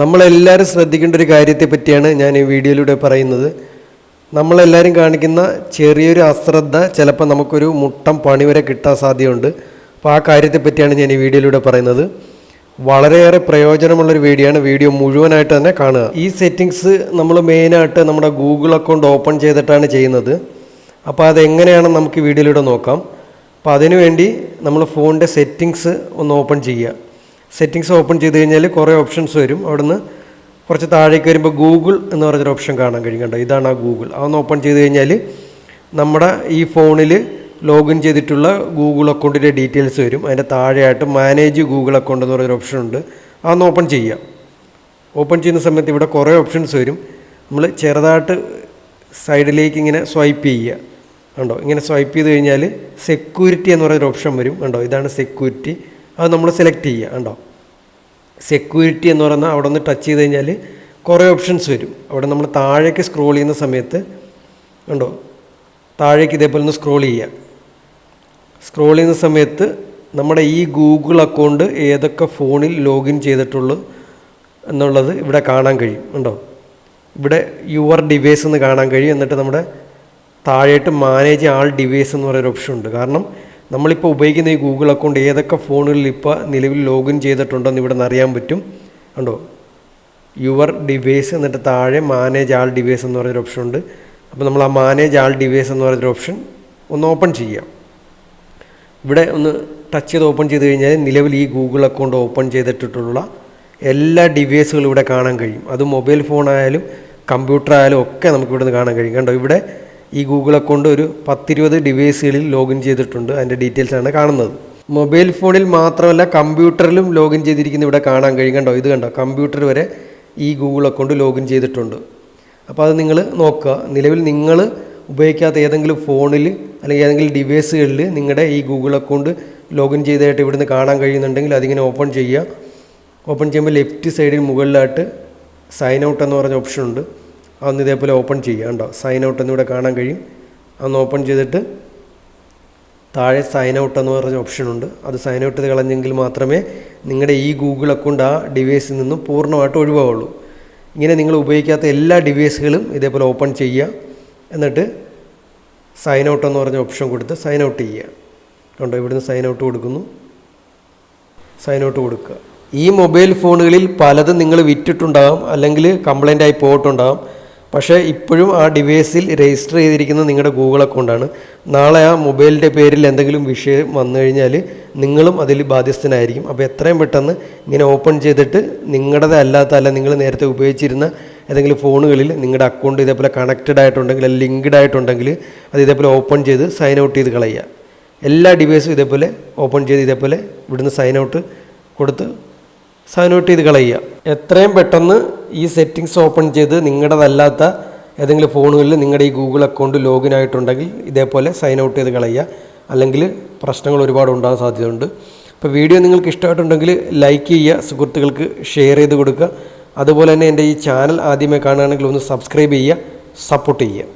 നമ്മളെല്ലാവരും ശ്രദ്ധിക്കേണ്ട ഒരു കാര്യത്തെ പറ്റിയാണ് ഞാൻ ഈ വീഡിയോയിലൂടെ പറയുന്നത്. നമ്മളെല്ലാവരും കാണിക്കുന്ന ചെറിയൊരു അശ്രദ്ധ ചിലപ്പോൾ നമുക്കൊരു മുട്ടം പണി വരെ കിട്ടാൻ സാധ്യതയുണ്ട്. അപ്പോൾ ആ കാര്യത്തെ പറ്റിയാണ് ഞാൻ ഈ വീഡിയോയിലൂടെ പറയുന്നത്. വളരെയേറെ പ്രയോജനമുള്ളൊരു വീഡിയോ ആണ് വീഡിയോ മുഴുവനായിട്ട് തന്നെ കാണുക. ഈ സെറ്റിങ്സ് നമ്മൾ മെയിനായിട്ട് നമ്മുടെ ഗൂഗിൾ അക്കൗണ്ട് ഓപ്പൺ ചെയ്തിട്ടാണ് ചെയ്യുന്നത്. അപ്പോൾ അതെങ്ങനെയാണെന്ന് നമുക്ക് വീഡിയോയിലൂടെ നോക്കാം. അപ്പോൾ അതിനുവേണ്ടി നമ്മൾ ഫോണിന്റെ സെറ്റിങ്സ് ഒന്ന് ഓപ്പൺ ചെയ്യുക. സെറ്റിങ്സ് ഓപ്പൺ ചെയ്ത് കഴിഞ്ഞാൽ കുറേ ഓപ്ഷൻസ് വരും. അവിടുന്ന് കുറച്ച് താഴേക്ക് വരുമ്പോൾ ഗൂഗിൾ എന്ന് പറഞ്ഞൊരു ഓപ്ഷൻ കാണാൻ കഴിയും കണ്ടോ? ഇതാണ് ആ ഗൂഗിൾ അതൊന്ന് ഓപ്പൺ ചെയ്ത് കഴിഞ്ഞാൽ നമ്മുടെ ഈ ഫോണിൽ ലോഗിൻ ചെയ്തിട്ടുള്ള ഗൂഗിൾ അക്കൗണ്ടിന്റെ ഡീറ്റെയിൽസ് വരും. അതിന്റെ താഴെയായിട്ട് മാനേജ് ഗൂഗിൾ അക്കൗണ്ട് എന്ന് പറഞ്ഞൊരു ഓപ്ഷൻ ഉണ്ട്. അതൊന്ന് ഓപ്പൺ ചെയ്യാം. ഓപ്പൺ ചെയ്യുന്ന സമയത്ത് ഇവിടെ കുറേ ഓപ്ഷൻസ് വരും. നമ്മൾ ചെറുതായിട്ട് സൈഡിലേക്ക് ഇങ്ങനെ സ്വൈപ്പ് ചെയ്യുക. കണ്ടോ? ഇങ്ങനെ സ്വൈപ്പ് ചെയ്ത് കഴിഞ്ഞാൽ സെക്യൂരിറ്റി എന്ന് പറയുന്നൊരു ഓപ്ഷൻ വരും. കണ്ടോ? ഇതാണ് സെക്യൂരിറ്റി അത് നമ്മൾ സെലക്ട് ചെയ്യുക കണ്ടോ? സെക്യൂരിറ്റി എന്ന് പറയുന്ന അവിടെ ഒന്ന് ടച്ച് ചെയ്ത് കഴിഞ്ഞാൽ കുറേ ഓപ്ഷൻസ് വരും. അവിടെ നമ്മൾ താഴേക്ക് സ്ക്രോൾ ചെയ്യുന്ന സമയത്ത് കണ്ടോ? താഴേക്ക് ഇതേപോലെ ഒന്ന് സ്ക്രോൾ ചെയ്യുക. സ്ക്രോൾ ചെയ്യുന്ന സമയത്ത് നമ്മുടെ ഈ ഗൂഗിൾ അക്കൗണ്ട് ഏതൊക്കെ ഫോണിൽ ലോഗിൻ ചെയ്തിട്ടുള്ളൂ എന്നുള്ളത് ഇവിടെ കാണാൻ കഴിയും. ഉണ്ടോ ഇവിടെ യുവർ ഡിവൈസ് എന്ന് കാണാൻ കഴിയും. എന്നിട്ട് നമ്മുടെ താഴേട്ട് മാനേജ് ആൾ ഡിവൈസ് എന്ന് പറയുന്ന ഓപ്ഷൻ ഉണ്ട്. കാരണം നമ്മളിപ്പോൾ ഉപയോഗിക്കുന്ന ഈ ഗൂഗിൾ അക്കൗണ്ട് ഏതൊക്കെ ഫോണുകളിൽ ഇപ്പോൾ നിലവിൽ ലോഗിൻ ചെയ്തിട്ടുണ്ടെന്ന് ഇവിടെ നിന്ന് അറിയാൻ പറ്റും. കണ്ടോ? യുവർ ഡിവൈസ് എന്നിട്ട് താഴെ മാനേജ് ആൾ ഡിവൈസ് എന്ന് പറയുന്നൊരു ഓപ്ഷൻ ഉണ്ട്. അപ്പോൾ നമ്മൾ ആ മാനേജ് ആൾ ഡിവൈസ് എന്ന് പറയുന്നൊരു ഓപ്ഷൻ ഒന്ന് ഓപ്പൺ ചെയ്യാം. ഇവിടെ ഒന്ന് ടച്ച് ചെയ്ത് ഓപ്പൺ ചെയ്ത് കഴിഞ്ഞാൽ നിലവിൽ ഈ ഗൂഗിൾ അക്കൗണ്ട് ഓപ്പൺ ചെയ്തിട്ടുള്ള എല്ലാ ഡിവൈസുകളും ഇവിടെ കാണാൻ കഴിയും. അത് മൊബൈൽ ഫോണായാലും കമ്പ്യൂട്ടർ ആയാലും ഒക്കെ നമുക്ക് ഇവിടെ നിന്ന് കാണാൻ കഴിയും. കണ്ടോ? ഇവിടെ ഈ ഗൂഗിൾ അക്കൗണ്ട് ഒരു പത്തിരുപത് ഡിവൈസുകളിൽ ലോഗിൻ ചെയ്തിട്ടുണ്ട് അതിന്റെ ഡീറ്റെയിൽസ് ആണ് കാണുന്നത്. മൊബൈൽ ഫോണിൽ മാത്രമല്ല കമ്പ്യൂട്ടറിലും ലോഗിൻ ചെയ്തിരിക്കുന്ന ഇവിടെ കാണാൻ കഴിയും. കണ്ടോ? ഇത് കണ്ടോ? കമ്പ്യൂട്ടർ വരെ ഈ ഗൂഗിൾ അക്കൗണ്ട് ലോഗിൻ ചെയ്തിട്ടുണ്ട്. അപ്പോൾ അത് നിങ്ങൾ നോക്കുക. നിലവിൽ നിങ്ങൾ ഉപയോഗിക്കാത്ത ഏതെങ്കിലും ഫോണിൽ അല്ലെങ്കിൽ ഏതെങ്കിലും ഡിവൈസുകളിൽ നിങ്ങളുടെ ഈ ഗൂഗിൾ അക്കൗണ്ട് ലോഗിൻ ചെയ്തതായിട്ട് ഇവിടുന്ന് കാണാൻ കഴിയുന്നുണ്ടെങ്കിൽ അതിങ്ങനെ ഓപ്പൺ ചെയ്യുക. ഓപ്പൺ ചെയ്യുമ്പോൾ ലെഫ്റ്റ് സൈഡിൽ മുകളിലായിട്ട് സൈൻ ഔട്ട് എന്ന് പറഞ്ഞ ഓപ്ഷൻ ഉണ്ട്. അതൊന്ന് ഇതേപോലെ ഓപ്പൺ ചെയ്യുക കണ്ടോ? സൈൻ ഔട്ട് എന്നിവിടെ കാണാൻ കഴിയും. അന്ന് ഓപ്പൺ ചെയ്തിട്ട് താഴെ സൈൻ ഔട്ട് എന്ന് പറഞ്ഞ ഓപ്ഷൻ ഉണ്ട്. അത് സൈൻ ഔട്ട് ചെയ്ത് കളഞ്ഞെങ്കിൽ മാത്രമേ നിങ്ങളുടെ ഈ ഗൂഗിൾ അക്കൗണ്ട് ആ ഡിവൈസിൽ നിന്നും പൂർണമായിട്ട് ഒഴിവാവുള്ളൂ. ഇങ്ങനെ നിങ്ങൾ ഉപയോഗിക്കാത്ത എല്ലാ ഡിവൈസുകളും ഇതേപോലെ ഓപ്പൺ ചെയ്യുക എന്നിട്ട് സൈൻ ഔട്ട് എന്ന് പറഞ്ഞ ഓപ്ഷൻ കൊടുത്ത് സൈൻ ഔട്ട് ചെയ്യുക ഉണ്ടോ ഇവിടുന്ന് സൈൻ ഔട്ട് കൊടുക്കുന്നു. സൈൻ ഔട്ട് കൊടുക്കുക. ഈ മൊബൈൽ ഫോണുകളിൽ പലതും നിങ്ങൾ വിറ്റിട്ടുണ്ടാകാം അല്ലെങ്കിൽ കംപ്ലൈന്റ് ആയി പോയിട്ടുണ്ടാകാം പക്ഷേ ഇപ്പോഴും ആ ഡിവൈസിൽ രജിസ്റ്റർ ചെയ്തിരിക്കുന്നത് നിങ്ങളുടെ ഗൂഗിൾ അക്കൗണ്ടാണ്. നാളെ ആ മൊബൈലിന്റെ പേരിൽ എന്തെങ്കിലും വിഷയം വന്നു കഴിഞ്ഞാൽ നിങ്ങളും അതിൽ ബാധ്യസ്ഥനായിരിക്കും. അപ്പോൾ എത്രയും പെട്ടെന്ന് ഇങ്ങനെ ഓപ്പൺ ചെയ്തിട്ട് നിങ്ങളുടേത് അല്ലാത്ത അല്ല നിങ്ങൾ നേരത്തെ ഉപയോഗിച്ചിരുന്ന ഏതെങ്കിലും ഫോണുകളിൽ നിങ്ങളുടെ അക്കൗണ്ട് ഇതേപോലെ കണക്റ്റഡ് ആയിട്ടുണ്ടെങ്കിൽ അല്ലെങ്കിൽ ലിങ്ക്ഡ് ആയിട്ടുണ്ടെങ്കിൽ അത് ഇതേപോലെ ഓപ്പൺ ചെയ്ത് സൈൻ ഔട്ട് ചെയ്ത് കളയുക. എല്ലാ ഡിവൈസും ഇതേപോലെ ഓപ്പൺ ചെയ്ത് ഇതേപോലെ ഇവിടുന്ന് സൈൻ ഔട്ട് കൊടുത്ത് സൈൻ ഔട്ട് ചെയ്ത് കളയുക. എത്രയും പെട്ടെന്ന് ഈ സെറ്റിങ്സ് ഓപ്പൺ ചെയ്ത് നിങ്ങളുടേതല്ലാത്ത ഏതെങ്കിലും ഫോണുകളിൽ നിങ്ങളുടെ ഈ ഗൂഗിൾ അക്കൗണ്ട് ലോഗിൻ ആയിട്ടുണ്ടെങ്കിൽ ഇതേപോലെ സൈൻ ഔട്ട് ചെയ്ത് കളയുക. അല്ലെങ്കിൽ പ്രശ്നങ്ങൾ ഒരുപാട് ഉണ്ടാകാൻ സാധ്യതയുണ്ട്. അപ്പോൾ വീഡിയോ നിങ്ങൾക്ക് ഇഷ്ടമായിട്ടുണ്ടെങ്കിൽ ലൈക്ക് ചെയ്യുക സുഹൃത്തുക്കൾക്ക് ഷെയർ ചെയ്ത് കൊടുക്കുക. അതുപോലെ തന്നെ എന്റെ ഈ ചാനൽ ആദ്യമേ കാണുകയാണെങ്കിൽ ഒന്ന് സബ്സ്ക്രൈബ് ചെയ്യുക സപ്പോർട്ട് ചെയ്യുക.